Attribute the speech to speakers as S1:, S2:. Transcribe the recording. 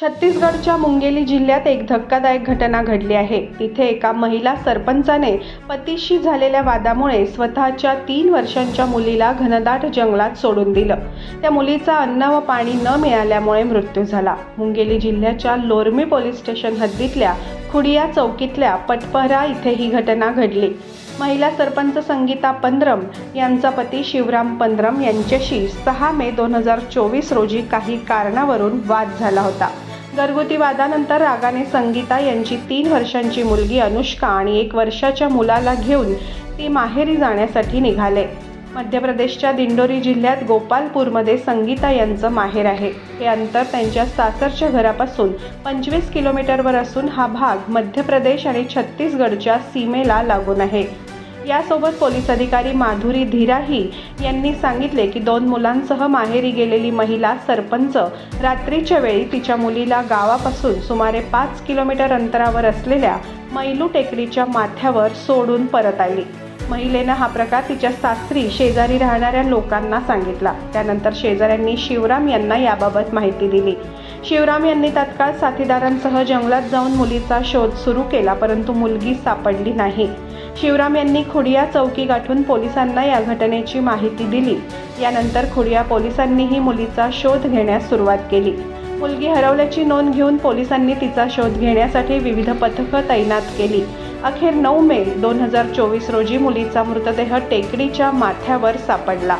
S1: छत्तीसगडच्या मुंगेली जिल्ह्यात एक धक्कादायक घटना घडली आहे. तिथे एका महिला सरपंचाने पतीशी झालेल्या वादामुळे स्वतःच्या तीन वर्षांच्या मुलीला घनदाट जंगलात सोडून दिलं. त्या मुलीचा अन्न व पाणी न मिळाल्यामुळे मृत्यू झाला. मुंगेली जिल्ह्याच्या लोरमी पोलीस स्टेशन हद्दीतल्या खुडिया चौकीतल्या पटपहरा इथे ही घटना घडली. महिला सरपंच संगीता पंद्रम यांचा पती शिवराम पंद्रम यांच्याशी सहा मे दोन हजार चोवीस रोजी काही कारणावरून वाद झाला होता. घरगुती वादानंतर रागाने संगीता यांची तीन वर्षांची मुलगी अनुष्का आणि एक वर्षाच्या मुलाला घेऊन ती माहेरी जाण्यासाठी निघाले. मध्य प्रदेशच्या दिंडोरी जिल्ह्यात गोपालपूरमध्ये संगीता यांचं माहेर आहे. हे अंतर त्यांच्या सासरच्या घरापासून पंचवीस किलोमीटरवर असून हा भाग मध्य प्रदेश आणि छत्तीसगडच्या सीमेला लागून आहे. यासोबत पोलीस अधिकारी माधुरी धीराही यांनी सांगितले की दोन मुलांसह माहेरी गेलेली महिला सरपंच रात्रीच्या वेळी तिच्या मुलीला गावापासून सुमारे पाच किलोमीटर अंतरावर असलेल्या मैलू टेकडीच्या माथ्यावर सोडून परत आली. महिलेनं हा प्रकार तिच्या सासरी शेजारी राहणाऱ्या लोकांना सांगितला. त्यानंतर शेजाऱ्यांनी शिवराम यांना याबाबत माहिती दिली. शिवराम यांनी तत्काळ साथीदारांसह जंगलात जाऊन मुलीचा शोध सुरू केला परंतु मुलगी सापडली नाही. शिवराम यांनी खुडिया चौकी गाठून पोलिसांना या घटनेची माहिती दिली. यानंतर खुडिया पोलिसांनीही मुलीचा शोध घेण्यास सुरुवात केली. मुलगी हरवल्याची नोंद घेऊन पोलिसांनी तिचा शोध घेण्यासाठी विविध पथकं तैनात केली. अखेर नऊ मे दोन हजार चोवीस रोजी मुलीचा मृतदेह टेकडीच्या माथ्यावर सापडला.